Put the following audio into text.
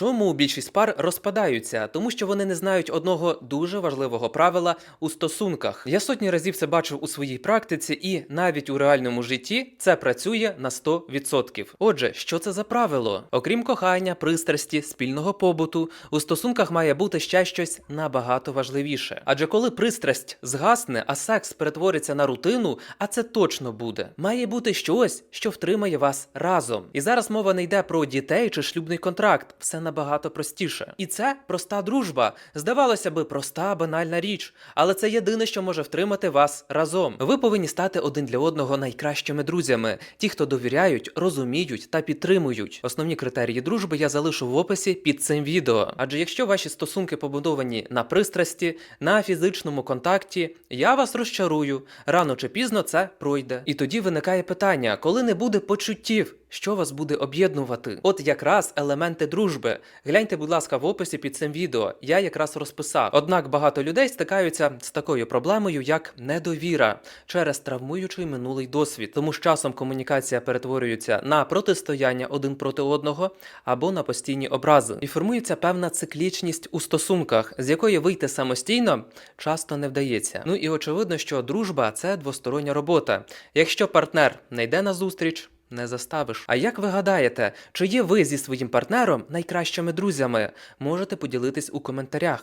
Чому більшість пар розпадаються? Тому що вони не знають одного дуже важливого правила у стосунках. Я сотні разів це бачив у своїй практиці, і навіть у реальному житті це працює на 100%. Отже, що це за правило? Окрім кохання, пристрасті, спільного побуту, у стосунках має бути ще щось набагато важливіше. Адже коли пристрасть згасне, а секс перетвориться на рутину, а це точно буде, має бути щось, що втримає вас разом. І зараз мова не йде про дітей чи шлюбний контракт, все набагато простіше. І це проста дружба. Здавалося би, проста банальна річ, але це єдине, що може втримати вас разом. Ви повинні стати один для одного найкращими друзями, ті, хто довіряють, розуміють та підтримують. Основні критерії дружби я залишу в описі під цим відео. Адже якщо ваші стосунки побудовані на пристрасті, на фізичному контакті, я вас розчарую. Рано чи пізно це пройде. І тоді виникає питання, коли не буде почуттів. Що вас буде об'єднувати? От якраз елементи дружби. Гляньте, будь ласка, в описі під цим відео. Я якраз розписав. Однак багато людей стикаються з такою проблемою, як недовіра через травмуючий минулий досвід. Тому з часом комунікація перетворюється на протистояння один проти одного або на постійні образи. І формується певна циклічність у стосунках, з якої вийти самостійно часто не вдається. Ну і очевидно, що дружба це двостороння робота. Якщо партнер не йде на зустріч, не заставиш. А як ви гадаєте, чи є ви зі своїм партнером найкращими друзями? Можете поділитись у коментарях.